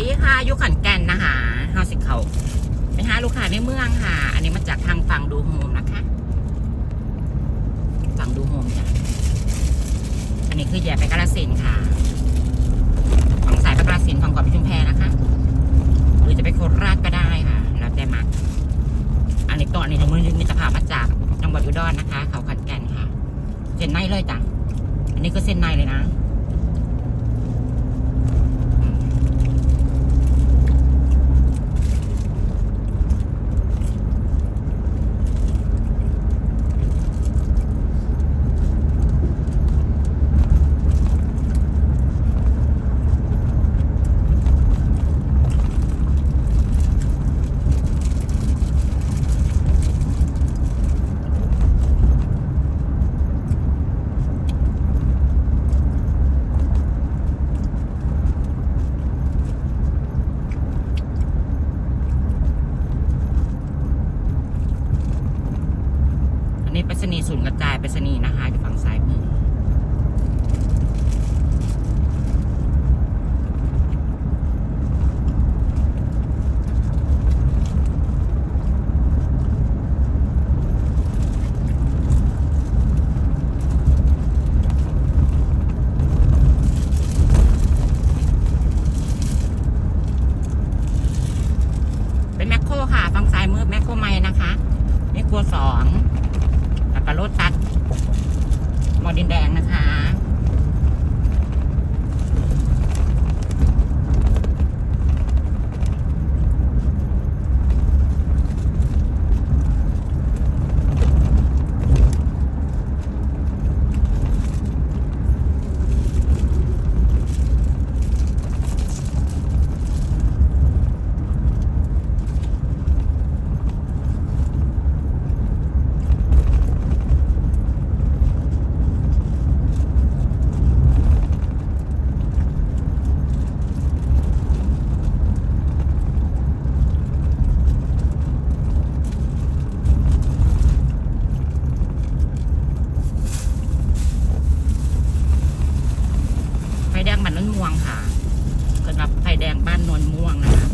ดีค่ะยุขันแก่นนะคะเฮาสิเขาไปหาลูกค้าในเมืองค่ะ อันนี้มาจากทางฝั่งดูโฮมนะคะ ฝั่งดูโฮมจ้ะ อันนี้คือแยกไปกาลสินธุ์ค่ะฝั่งสายไปกาลสินธุ์ฝั่งก่อนไปชุมแพนะคะ หรือจะไปโคราชก็ได้ค่ะแล้วแต่มักอันนี้ตัวอันนี้เรามือมิตรภาพมาจากจังหวัดอุดรนะคะ เขาขันแก่นค่ะ เส้นในเลยจ้ะ อันนี้คือเส้นในเลยนะอืม อันนี้ไปรษณีย์ศูนย์กระจายไปรษณีย์นะคะอยู่ฝั่งซ้ายมือ เป็นแมคโครค่ะฝั่งซ้ายมือแมคโครไม้นะคะแมคโครสองแล้วก็รถตัดหมอ ดินแดงนะคะ ไฟแดงบ้านนนม่วงค่ะเกิดรับ ไฟแดงบ้านนนม่วงนะคะ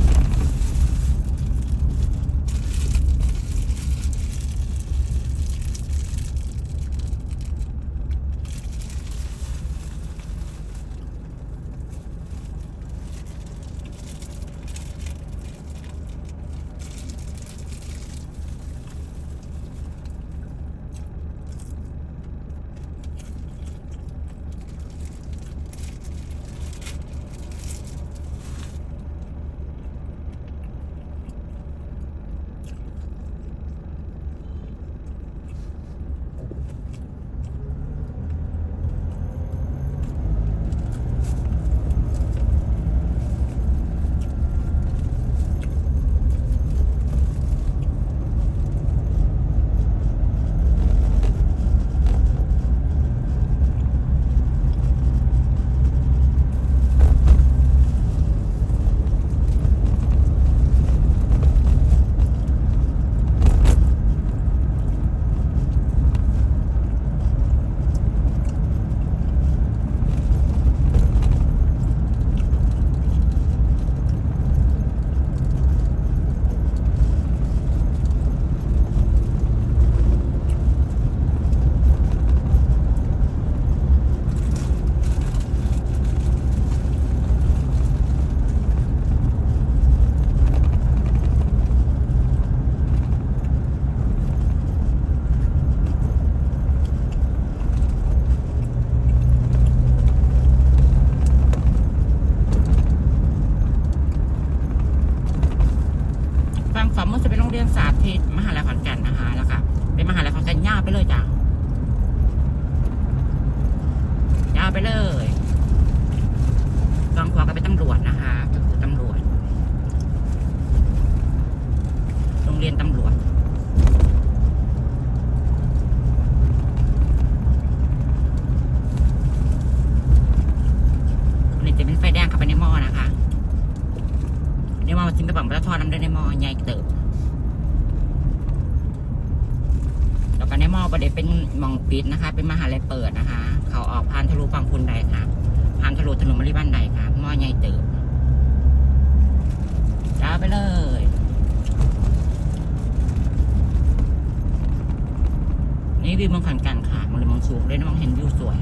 วิวบางขันกันขามันเลยมองสูงเลยนะมองเห็นวิวสวย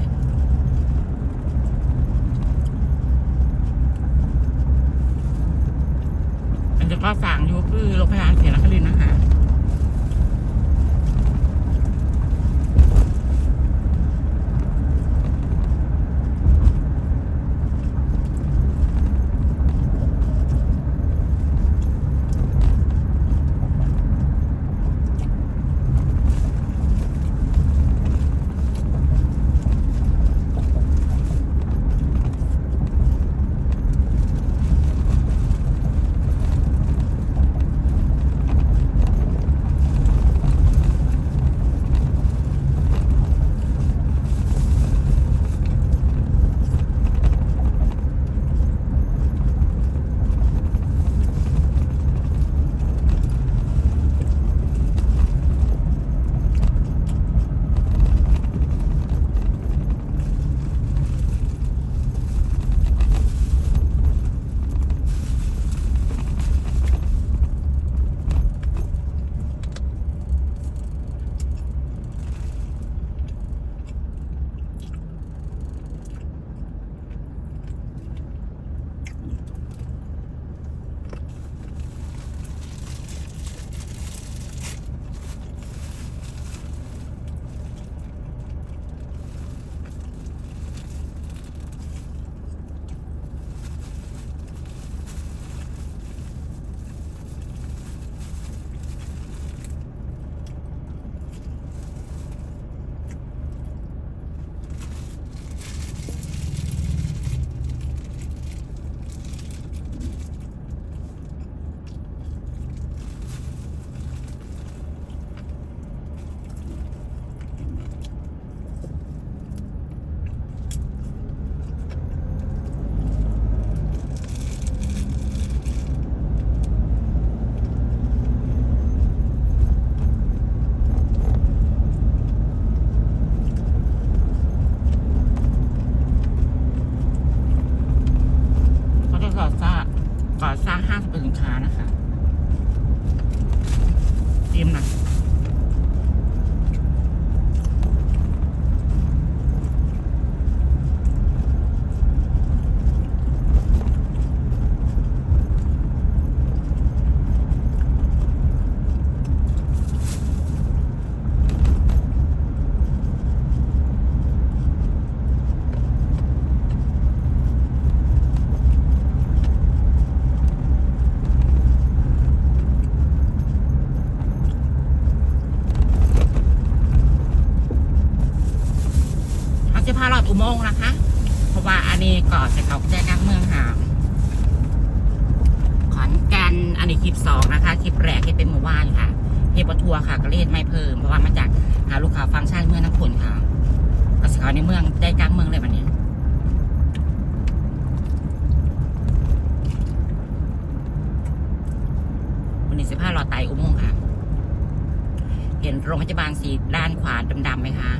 รงพยาบาลสีด้านขวาดำๆไหมคะ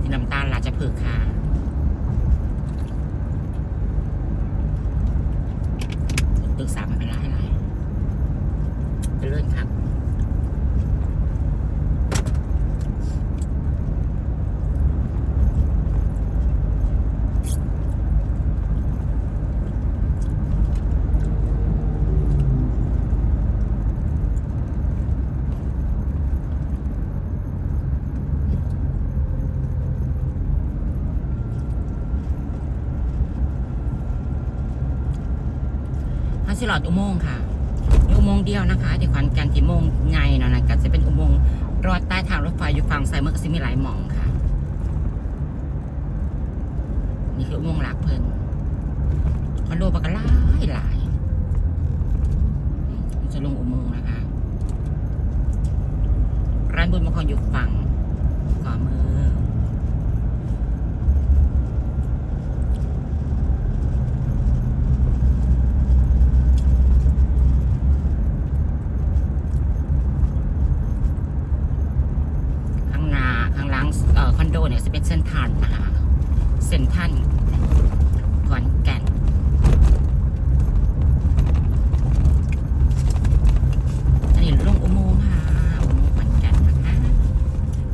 สีน้ำตาลราชพฤกษ์ค่ะ ตึกสามไม่เป็นไรอะไรจะเลื่อนครับ ฮัสซิลอ ดอุโมงค์ค่ะอุโมงค์เดียวนะคะที่ขอนแก่นที่โมงไงเนาะนะก็จะเป็นอุโมงค์รอดใต้ทางรถไฟอยู่ฝั่งซ้ายมือก็จะมีหลายหม่องค่ะ นี่คืออุโมงค์หลักเพิ่นคอนโดปากกาหลายหลายอืมมันจะลงอุโมงค์นะคะ ร้านบุญมงคลอยู่ฝั่งขวามือ ข้างหน้าข้างหล่างเอ่อคอนโดเนี่ยจะเป็นเส้นทานนะคะเส้นทันขอนแก่นอันนี้ลงอุโมงค์ค่ะอุโมงค์ขอนแก่นนะคะ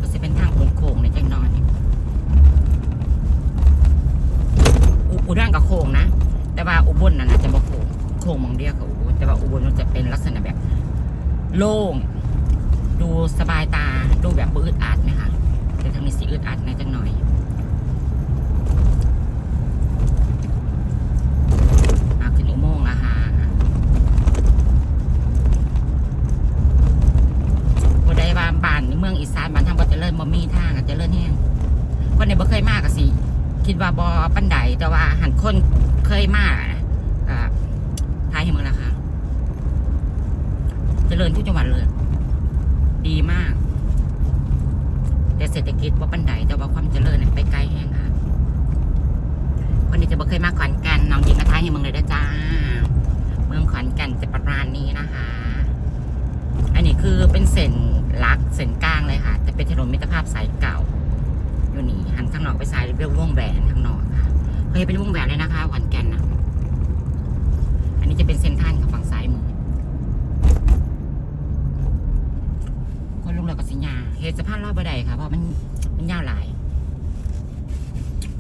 ก็จะเป็นทางโค้งๆในจังน้อยอุอุด้านกับโค้งนะ แต่ว่าอุบล น่ะนะจะบ่โค้งโค้งมองเดียวกับอุบลแต่ว่าอุบลมันจะเป็นลักษณะแบบ โล่งดูสบายตาดูแบบบ่อึดอัดนะคะแต่ทางนี้สิอึดอัดนะจังหน่อยอาขึ้นอุโมงค์อะค่ะบ่ได้ว่าบ้านในเมืองอีสานบ้านทางบ่เจริญบ่มีทางอะเจริญแฮงคนในบ่เคยมากก็สิคิดว่าบ่ปันใดแต่ว่าหันคนเคยมากทายให้มึงละค่ะ เจ ริญทุกจังหวัดเลย ดีมาก แต่เศรษฐกิจว่าปันไดแต่ว่าความเจริญเนี่ยไปไกลแห้งค่ะวันนี้จะบ่เคยมาขอนแก่นน้องยิงกระทายให้เมืองเลยนะจ้า เมืองขอนแก่นจะประมาณนี้นะคะ อันนี้คือเป็นเส้นลักเส้นกลางเลยค่ะจะเป็นถนนมิตรภาพสายเก่า อยู่นี่หันข้างนอกไปซ้ายเป็นวงแหวนข้างนอกค่ะเคยเป็นวงแหวนเลยนะคะขอนแก่นนะอันนี้จะเป็นเส้นท่านกับฝั่งซ้ายมือ คนลง เรือกับสิญญาเหตุสะพานลอบบันไดค่ะเพราะมันมันยาวหลาย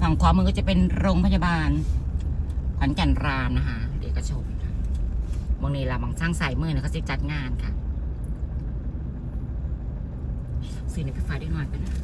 ฝั่งขวามือก็จะเป็นโรงพยาบาลขอนแก่นรามนะคะเอกชนค่ะบางนี้เราบางช่างสายมือเนี่ยเขาจะจัดงานค่ะสื่อในไฟฟ้าได้หน่อยไปนะ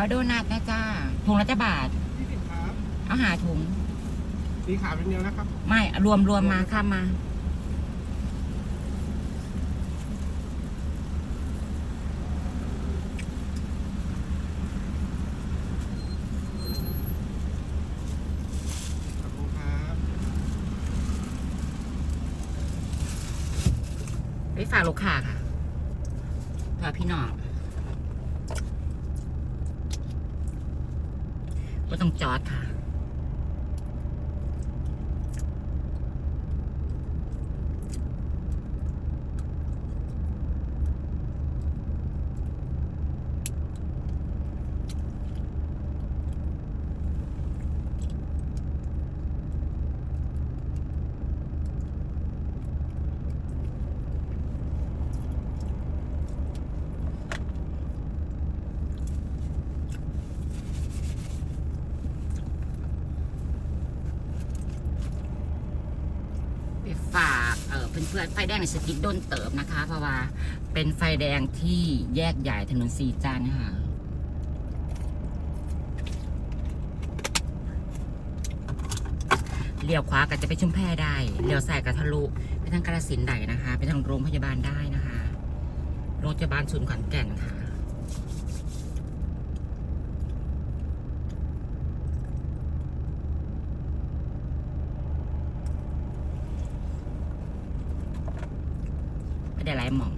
เอาโดนัทนะจ้าถุงละจะบาทยี่สิบครับเอาหาถุงสีขาวเป็นเดียวนะครับ ไม่รวมรวมมาข้ามมา ขอบคุณครับไปฝากลูกค้าค่ะฝากพี่น้องก็ ต้องจอดค่ะ เพื่อนไฟแดงในสติดโดนเติบนะคะ เพราะว่าเป็นไฟแดงที่แยกใหญ่ถนนสีจันค่ะเลี้ยวขวาก็จะไปชุมแพได้เลี้ยวซ้ายก็ทะลุไปทางกระสินได้นะคะ ไปทางโรงพยาบาลได้นะคะ โรงพยาบาลศูนย์ขอนแก่นค่ะ ไม่หลายหม่อง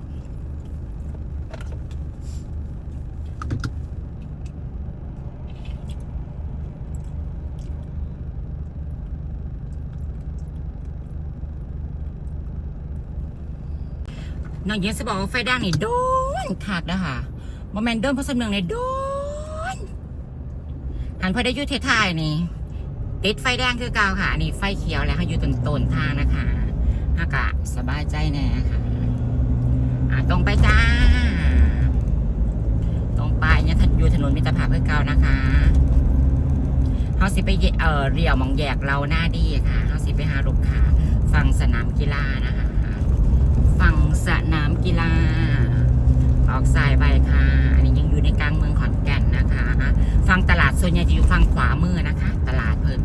น้องเย็นจะบอกว่าไฟแดงนี่โดนขาดนะคะโมเมนเดิมพราะสำเนึงเนี่ยโดนหันพอได้ยุทธทายนี่ติดไฟแดงคือเก่าค่ะ อันนี้ไฟเขียวแล้วค่ะอยู่ต้นต้นทางนะคะอากาศสบายใจแน่ค่ะ ตรงไปจ้า ตรงไปเนี่ยทันอยู่ถนนมิตรภาพเพื่อเก่านะคะเฮาสิไปเออเรียวมองแยกเราหน้าดีค่ะเฮาสิไปหาลูกค้าฟังสนามกีฬานะคะฝั่งสนามกีฬา ออกสายไปค่ะ อันนี้ยังอยู่ในกลางเมืองขอนแก่นนะคะฝั่งตลาดส่วนใหญ่จะอยู่ฝั่งขวามือนะคะ ตลาดเพิ่น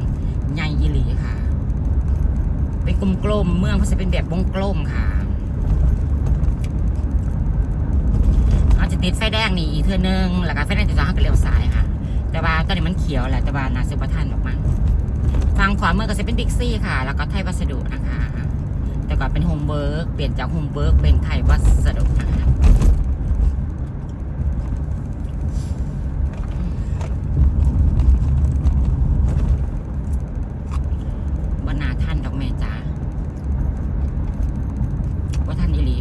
ใหญ่ยี่หลีค่ะ เป็นกลมๆเมืองเขาจะเป็นแบบวงกลมค่ะเขาจะ ติดไฟแดงนี่อีกเทื่อนึงแล้วก็ไฟแดงจะจอดเขาก็เลี้ยวซ้ายค่ะ แต่ว่าตอนนี้มันเขียวแหละแต่ว่านาซิบทันออกมาฝั่งขวามือก็จะเป็นดิกซี่ค่ะ แล้วก็ไทยวัสดุนะคะ แต่ก่อนเป็นโฮมเวิร์กเปลี่ยนจากโฮมเวิร์กเป็นไทยวัสดุนะคะว่านาท่านดอกแม่จ้าว่าท่านอีหลี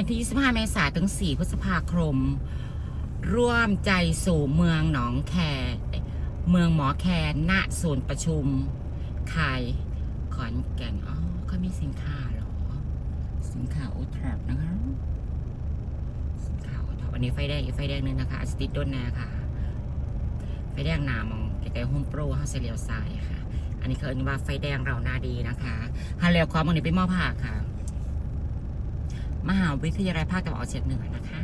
วันที่ 25 เมษายนถึง 4 พฤษภาคม ร่วมใจสู่เมืองหนองแคเมืองหมอแคณศูนย์ประชุมคายขอนแก่นอ๋อเขามีสินค้าเหรอ สินค้าโอทรัพนะคะ สินค้าโอทรัพอันนี้ไฟแดงอีกไฟแดงหนึงนะคะสติดด้นแนาค่ะ ไฟแดงหนามองไกลๆโฮมโปรฮาเซเลียวซ้ายค่ะ อันนี้คืออันว่าไฟแดงเราหนาดีนะคะฮาเลียวความมันนี้ไปมอบผักค่ะ มหาวิทยาลัยภาคตะวันออกเฉียงเหนือนะคะ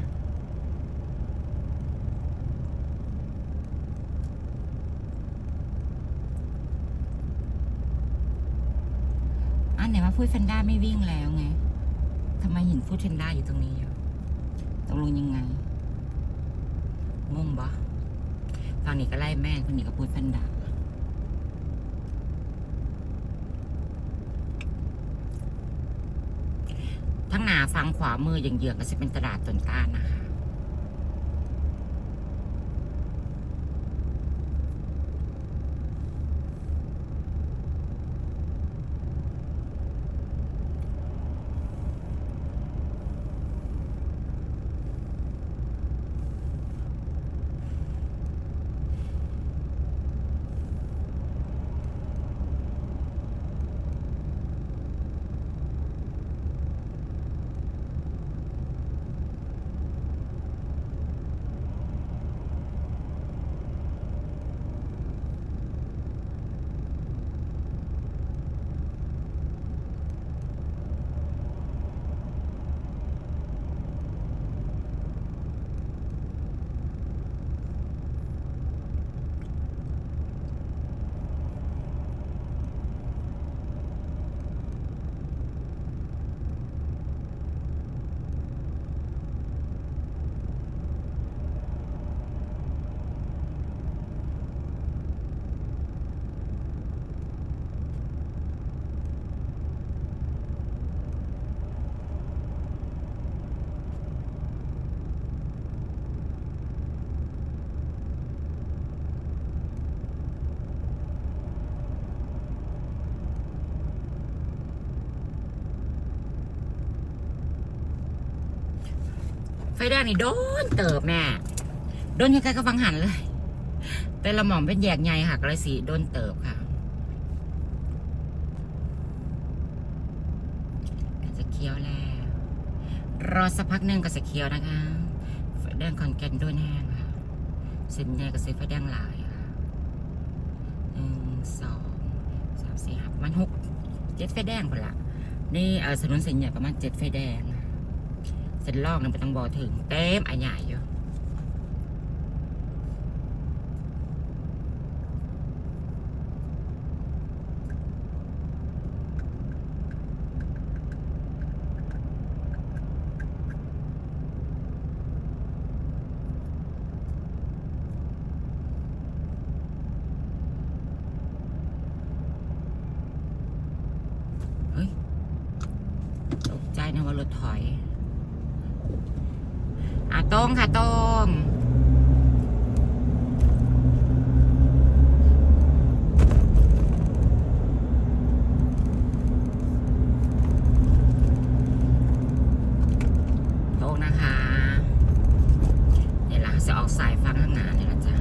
อันไหนว่าฟูดเฟนด้าไม่วิ่งแล้วไงทำไมเห็นฟูดเฟนด้าอยู่ตรงนี้อยู่ตกลงยังไงงงปะฝั่งนี้ก็ไล่แม่คนนี้ก็พูดเฟนด้า ทั้งหน้าฟังขวามืออย่างเยือกก็จะเป็นตลาดต้นตาลนะคะ แดงนี่โดนเติบแม่โดนยังไงก็ฟังหันเลย แต่ละหม่อมเป็นแยกใหญ่หักเลยสิโดนเติบค่ะขียวแล้ว รอสักพักหนึ่งก็สีเขียวนะคะไฟแดงขอนแก่นด้วยแห้งค่ะเส้นใหญ่กับสีไฟแดงหลายค่ะหนึ่งสองสามสี่ห้าประมาณหกเจ็ดไฟแดงคนละนี่เออถนนเส้นใหญ่ประมาณเจ็ดไฟแดง เส้นลอกนึงไปต้องบอถึงเต็มอันใหญ่อยู่ เฮ้ย ตกใจนะว่ารถถอย อะตรงค่ะตรงตรงนะคะเนี่ยละจะออกสายฟังข้างหน้าเนี่ยละจ้ะ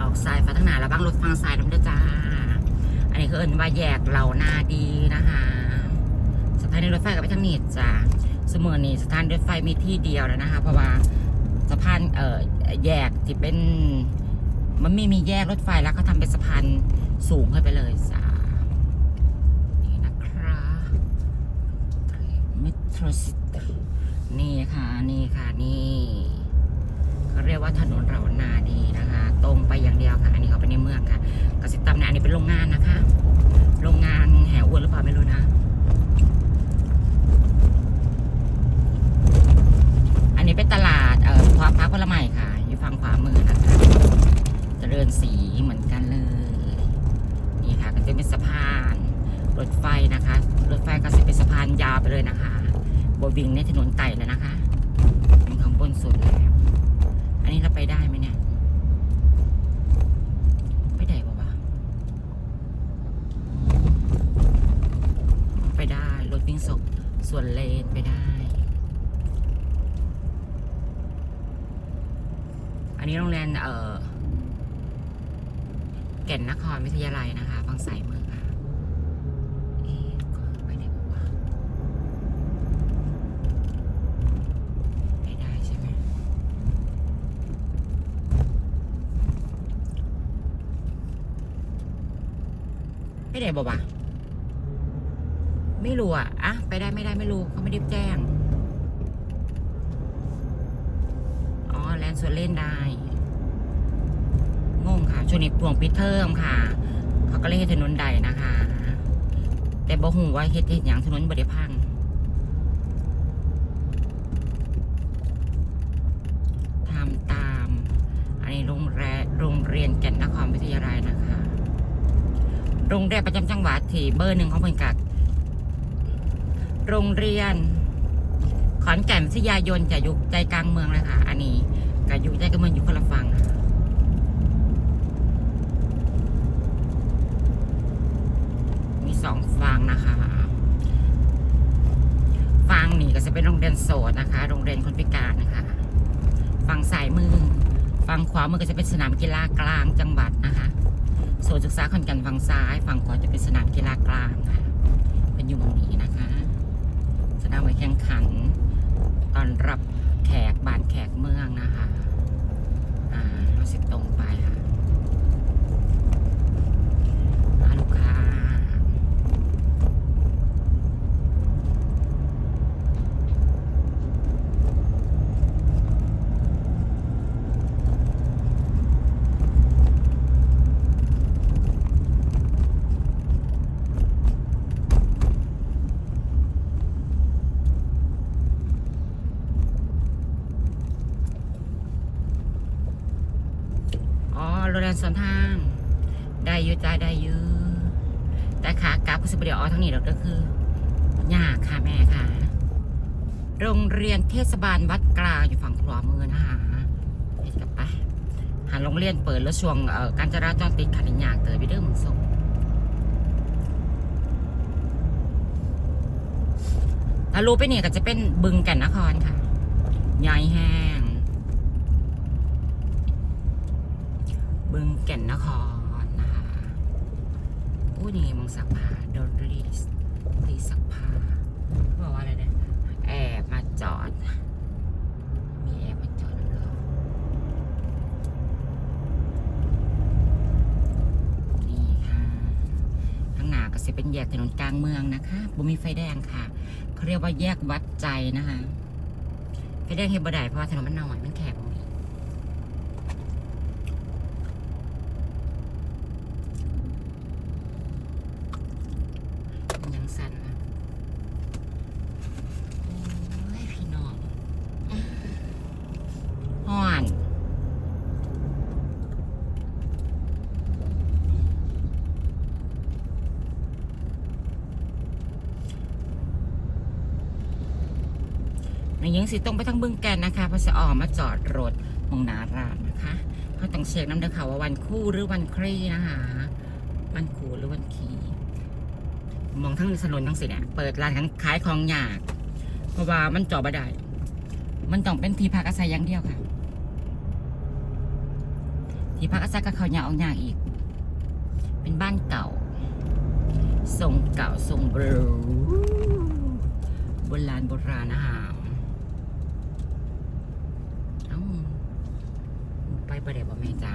ออกซ้ายฝั่งทางหน้าแล้วบ้างรถฟังซ้ายน้ำเด้อจ้า อันนี้คือเอิน ว่าแยกเหล่านาดีนะคะสถานีรถไฟกับไปทางนี้จ้าเสมอนี้สถานีรถไฟมีที่เดียวแล้วนะคะ เพราะว่าสะพานเอ่อแยกที่เป็น มันไม่มีแยกรถไฟแล้วเขาทำเป็นสะพานสูงขึ้นไปเลยจ้านี่นะครับเมโทรซิตี้นี่ค่ะ นี่ค่ะนี่เขาเรียกว่าถนนเรานาดีนะคะ ตรงไปอย่างเดียวค่ะ อันนี้เขาไปในเมืองค่ะกสิตำเนี่ยอันนี้เป็นโรงงานนะคะ แห่อวนหรือเปล่าไม่รู้นะ อันนี้เป็นตลาดเอ่อพาพักผลไม้ค่ะ อยู่ฝั่งขวามือนะคะเจริญสีเหมือนกันเลย นี่ค่ะ ก็จะเป็นสะพาน รถไฟนะคะ รถไฟก็จะเป็นสะพานยาวไปเลยนะคะบวิ่งในถนนไต่แล้วนะคะเป็นข้างบนสุดแล้วอันนี้เราไปได้ไหมเนี่ย ไม่ได้ปะวะไปได้ รถวิ่งศพส่วนเลนไปได้ อันนี้โรงเรียนเอ่อแก่นนครวิทยาลัยนะคะฝั่งสายมือค่ะไปได้ปะวะไปได้ใช่ไหมไม่ได้บอกว่า ไม่รู้อะอะไปได้ไม่ได้ไม่รู้เขาไม่ได้แจ้ง อ๋อแลนด์สวนเล่นได้งงค่ะช่วงนี้ปวงปิดเทอมค่ะ เขาก็เลยเฮ็ดถนนใดนะคะ แต่บอกหูว่าเฮ็ดเฮ็ดอย่างถนนบริพังทำตาม อันนี้โรงแรมโรงเรียนแก่นนครวิทยาลัยนะคะ โรงเรียนประจำจังหวัดที่เบอร์หนึ่งของเพิ่นกักโรงเรียน ขอนแก่นวิทยายนจะอยู่ใจกลางเมืองเลยค่ะ อันนี้กับอยู่ใจกลางเมืองอยู่คนละฝั่งค่ะมีสองฝั่งนะคะฝั่งนี้ก็จะเป็นโรงเรียนโสดนะคะ โรงเรียนคนพิการนะคะฝั่งซ้ายมือฝั่งขวามือก็จะเป็นสนามกีฬากลางจังหวัดนะคะส่วนศึกษาขอนแก่นฝั่งซ้าย ฝั่งขวาจะเป็นสนามกีฬากลางค่ะเป็นอยู่ตรงนี้นะคะ นามไว้แข่งขันตอนรับแขกบานแขกเมืองนะคะ อ่าเราสิตรงไปค่ะหาลูกค้า อ๋อโรงเรียน สวนทาง ได้อยู่จ้ได้ยู่แต่ขากลับก็สิบเดียวอ๋อทั้งนี้เราก็คือยากค่ะแม่ค่ะ โรงเรียนเทศบาลวัดกลางอยู่ฝั่งขวามือนะคะเดี๋ยวกลับไปหาโรงเรียนเปิดแล้วช่วงการจราจรติดขัดอย่างเตยไปเด้อมึงส่งถ้ารู้ไปเนี่ยก็จะเป็นบึงแก่นนครค่ะยายแห้ง บึงแก่นนครนะคะโอ้นี่มึงสักผ้าโดนรีสรีสักผ้าเขาบอกว่าอะไรเนี่ยแอบมาจอด มีแอบมาจอดด้วยเหรอนี่ค่ะข้างหน้าก็จะเป็นแยกถนนกลางเมืองนะคะบ่มีไฟแดงค่ะเขาเรียกว่าแยกวัดใจนะคะไฟแดงเฮบดายเพราะถนนมันหน่อยมันแคบตรงนี้ ยังสั่นนะโอ้ยพี่น้องห่อนในยัง สิต้องไปทั้งบึงแก่นนะคะพระจะออกมาจอดรถมองนารานนะคะเขาต้องเช็คน้ำเด้อค่ะว่าวันคู่หรือวันครีนะคะ วันคู่หรือวันคีมองทั้งถนนทั้งสิเนี่ยเปิดร้านขายของยากเพราะว่ามันจอดบ่ได้มันต้องเป็นที่พักอาศัยอย่างเดียวค่ะ ที่พักอาศัยก็เขายากเอายากอีก เป็นบ้านเก่าทรงเก่าทรงเบรูโบราณโบราณนะฮะเอ้า ไปประเดี๋ยบ่แม่จ๋า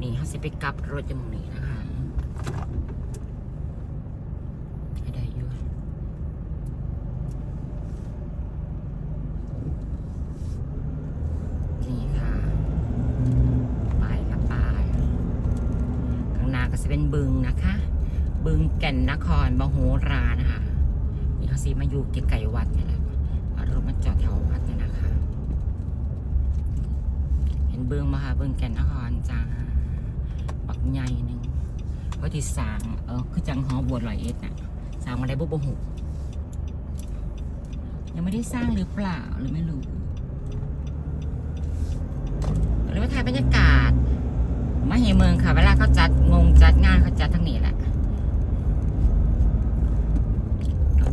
นี่เขาสิไปกลับรถจมูกนี้นะคะให้ได้ยู่นี่ค่ะไปค่ะไปข้างหน้าก็จะเป็นบึงนะคะ บึงแก่นนครมโหรานะคะนี่เขาสิมาอยู่ใกล้ๆวัดนี่แหละ เอารถมาจอดแถววัดนี่นะคะ เห็นบึงมาค่ะบึงแก่นนครจ้าปักใหญ่หนึ่งเพราะที่สางเออคือจังหอบัวลอยเอ็ดน่ะสร้างมาได้บุบหุยังไม่ได้สร้างหรือเปล่าหรือไม่รู้หรือว่าถ่ายบรรยากาศมาเฮเมืองค่ะ เวลาเขาจัดงงจัดงานเขาจัดทั้งนี้แหละ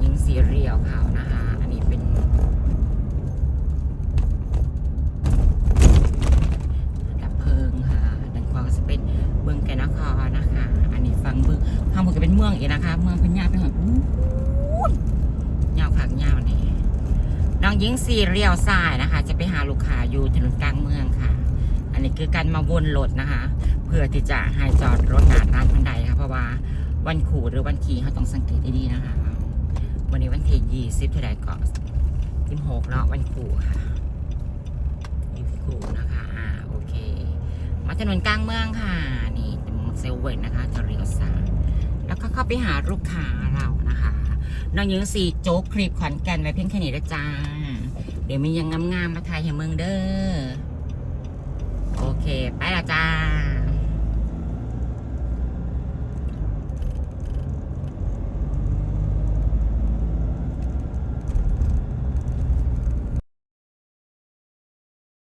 ยิงสีเรียวขาวนะคะ อันนี้เป็น ดับเพลิงค่ะดังควาก็จะเป็นเมืองแก่นครนะคะ อันนี้ ฟังเมืองทางหมดก็เป็นเมืองอีกนะคะ เมืองพญาไปหมดอู้ยยาวขางยาวนี่น้องยิงสี่เรียวซ้ายนะคะ จะไปหาลูกค้าอยู่ถนนกลางเมืองค่ะ อันนี้คือการมาวนรถนะคะ เพื่อที่จะให้จอดรถหนาร้านบันไดค่ะเพราะว่าวันขู่หรือวันขี่เขาต้องสังเกตดีๆนะคะ วันนี้วันที่ยี่สิบเท่าไหร่ก็สิบหกเนาะวันขู่ค่ะยูฟูนะคะอ่าโอเค มาถนนกลางเมืองค่ะ นี่เป็น เซลเว่นนะคะ จะเรียวซ้ายแล้วก็เข้าไปหาลูกค้าเรานะคะน้องยิงสีโจ๊กคลิปขอนแก่นไว้เพียงแค่นี้นะจ้า เดี๋ยวมียังงามๆมาถ่ายให้เมืองเด้อ โอเค ไปละจ้า